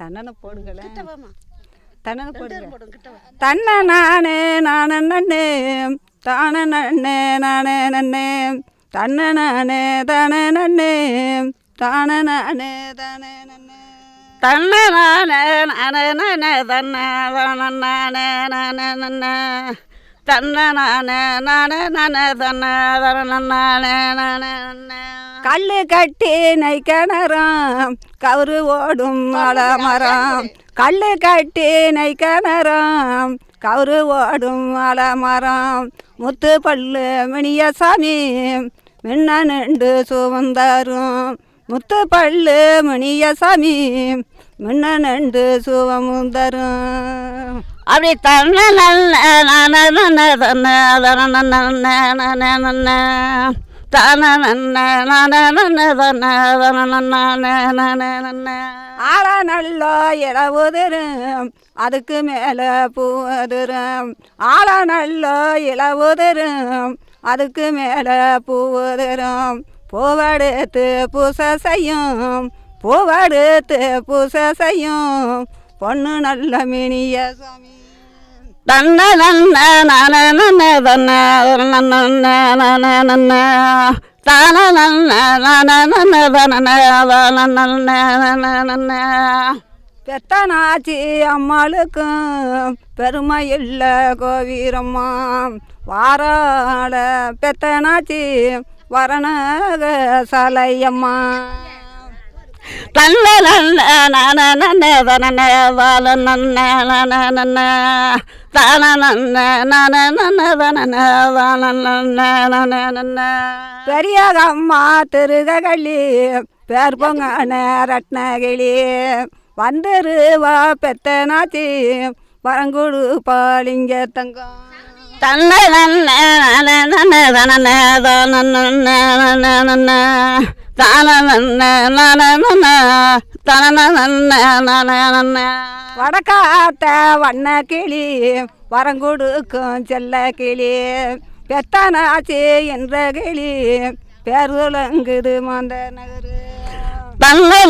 தன்னனை போடுங்களேன். தன்னனை போடுங்க. தன்ன நானே நானே நன்னே தானே நன்னே நானே நன்னே. தன்ன நானே தானே நன்னே தானே நானே தானே நன்னே. தன்னை நானே நானே நானே தன்னை நானே நானே நானே. தன்னை நானே நானே நானே தன்னை நானே கல்லு கட்டி நை கிணறம் கவுரு ஓடும் மரம். கல்லு கட்டி நை கிணறம் கவுரு ஓடும் மரம். முத்து பல்லு சாமி மின்ன நின்று சுமந்தாரும். முத்து பல்லு மணிய சாமி மின்ன நின்று சுமந்தரும். அப்படி தன்ன நல்ல ஆள நல்லோ இளவுதரும் அதுக்கு மேலே பூவதுரும் ஆள நல்லோ இளவுதரும் அதுக்கு மேலே பூவதுரும் பூவெடுத்து பூச செய்யும் பூவெடுத்து பூச செய்யும் பொண்ணு நல்ல மினிய சாமி பெத்தனாச்சி அம்மாளுக்கும் பெருமை இல்லை கோவீரம்மா வாராள பெத்தனாச்சி வரணக சலையம்மா தன்னை நன்னே நானே நன்னே நன்னே வாழ நன்னே நானே நன்னே பெரிய அம்மா திருககளி பேர் பொங்கன ரத்னகிளி வந்துருவா பெத்த நாச்சி வரங்குடு பாலிங்க தங்கம். தன்னை வடக்காத்த வண்ண கிளி வரங்குடுக்கும் செல்ல கிளி பெத்தனாச்சி என்ற கிளி பேருலங்குது மாந்த நகரு. தன்னை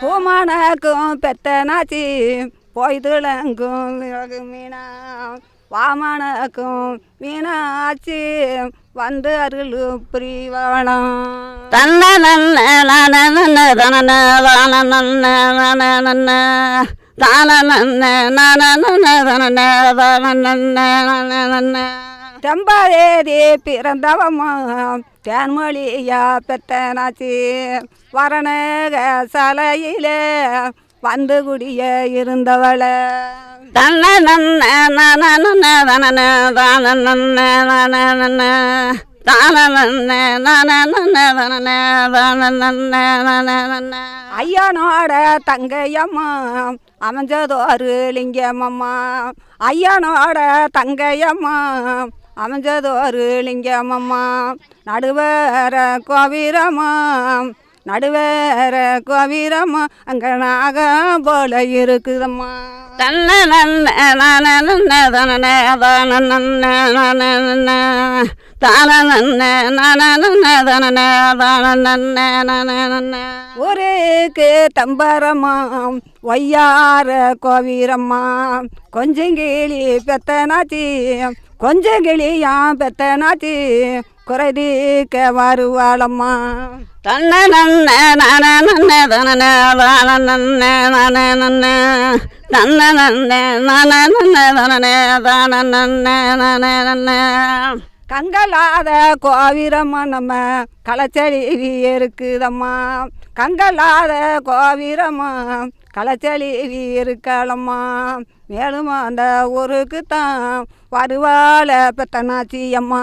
பூமானக்கும் பெத்தனாச்சி பொய்துளங்கும் மீனா வாமனக்கும் மீனாச்சி வந்து அருள் புரிவானாம் தன்னை நன்னே நானே நன்னே தானே நன்னே நானே நன்னே தானே நன்னே நானே நன்னே தானே நன்னே நானே நன்னே தெம்பாதேதி பிறந்தவம்மா தேன்மொழியா பெத்தனாச்சி வரணக சலையிலே வந்து குடிய இருந்தவளை ஐயனோட தங்கையம்மா அமைஞ்சதோரு லிங்கமம்மா ஐயனோட தங்கையம்மா அமைஞ்சதோரு லிங்கமம்மா நடுவேற கோவிரம்மா நடுவேற கோவிரம்மா அங்கே நாகம் போல இருக்குதம்மா தன்னை நன்னே நானே நன்னே தனனே தானே நன்னே நானே நன்னே தானே நன்னே நானே நன்னே தனனே தானே நன்னே நானே நன்னே ஊருக்கு தம்பரம்மா ஒய்யார கோவிரம்மா கொஞ்சங்கிளி பெத்தனாச்சி கொஞ்சங்கிளியாம் பெத்தனாச்சி குறைதீக்க வருவாளம்மா தன்னை நன்னே நானே நன்னே தானே நன்னே நானே நன்னே. தன்னை நன்னே நானே நன்னே தனனே தானே நன்னே நானே நன்னே. கங்கலாத கோவிரம்மா நம்ம களச்செடி இருக்குதம்மா கங்கலாத கோவிரம்மா களச்செடி இருக்கலம்மா மேலும் அந்த ஊருக்கு தான் வருவாள பெத்தனாச்சி அம்மா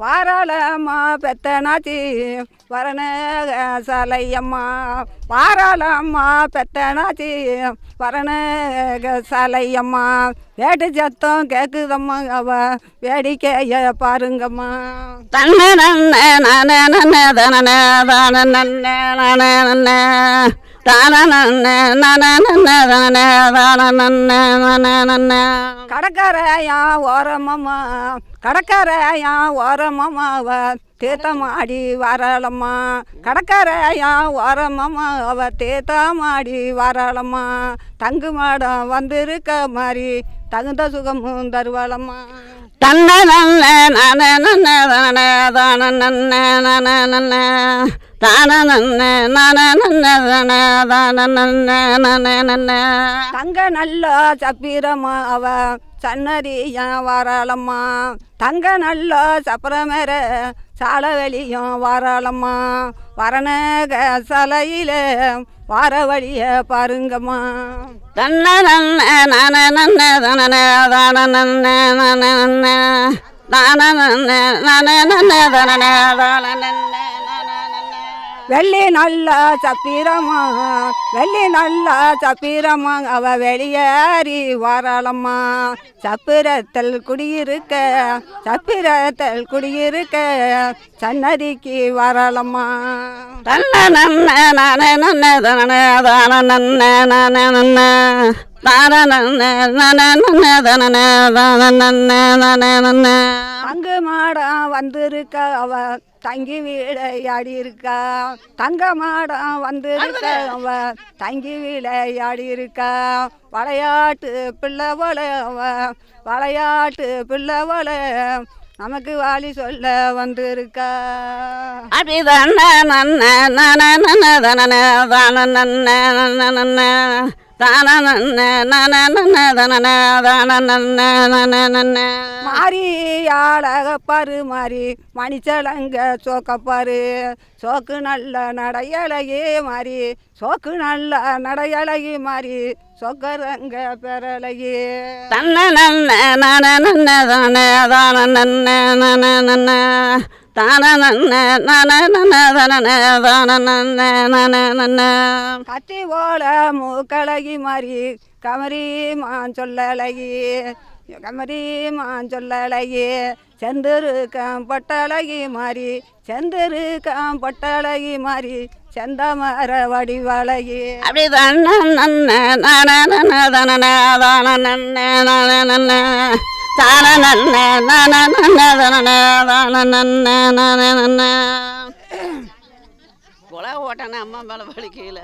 வாராளம்மா பெத்தனாச்சி வரண சாலையம்மா. வாராளம்மா பெத்தனாச்சி வரண சாலையம்மா. வேட்டு சத்தம் கேட்குதம்மா அவ வேடிக்கைய பாருங்கம்மா. தன்ன நன்ன நான நன்ன தனன தான நன்ன நான நன்ன நன்ன தான நன்ன நான நன்ன கடற்கரையா ஓரமம்மா கடற்கரையா ஓரமம்மா அவ வரலம்மா கடற்கரையா ஓரமம்மா அவ தீர்த்தமாடி வரலம்மா தங்கு மாடம் வந்திருக்க மாதிரி தகுந்த சுகமும் தருவாளம்மா தன்ன நன்ன நான நன்ன தான நன்ன நன்ன நன்ன நன்ன நான தங்க நல்ல சப்பீரம்மா அவ சன்னதியா வாராளம்மா. தங்க நல்ல சப்பரமேர சால வெளியும் வாராளம்மா. வரணக சலையில வார வழிய பாருங்கம்மா. தன்ன நன்ன நான நன்ன தான தான நன்ன நான நன்ன தான நன்ன நான நன்ன தான தான நான நன்ன வெள்ளி நல்ல சப்பீரம்மா வெள்ளி நல்ல சப்பீரம்மா அவ வெளியேறி வாராளம்மா. சப்பிரத்தில் குடியிருக்க சப்பிரத்தில் குடியிருக்க சன்னதிக்கு வாராளம்மா. தன்ன நன்ன நானே நன்ன தன தான நன்ன நானே நன்ன. தான நன்ன நானே நன்ன தன தான நன்ன நானே நன்ன. தங்கு மாடம் வந்திருக்க அவ தங்கி விளையாடி இருக்கா தங்க மாடம் வந்திருக்க அவ தங்கி விளையாடி இருக்கா விளையாட்டு பிள்ளை போல அவ விளையாட்டு பிள்ளை போல நமக்கு வாலி சொல்ல வந்திருக்கா அடி தன்ன நன்ன தான நன்ன நன்ன நன்ன மாறி அழகப்பாரு மாறி மணிச்சலங்க சோக்கப்பாரு. சோக்கு நல்ல நடையழகி மாறி சோக்கு நல்ல நடையழகி மாறி சொக்கரங்க பெறலகி தன்ன நன்ன நன்ன நன்ன நன நன்ன தான நன்ன நன்ன தான நன்ன நன நன்ன. கத்தி போல மூக்கழகி மாறி கமரி மான் சொல்லழகி கமரி மான் சொல்லழகி செந்திருக்கம் பொட்டழகி மாறி செந்திருக்கம் பொட்டழகி மாறி செந்தமர வடிவழகி அப்படி தன்ன நன்ன நான நன்ன தன தான நன்ன நன்ன நன்ன கொலை ஓட்டானே அம்மா மேலே வலிக்கையில்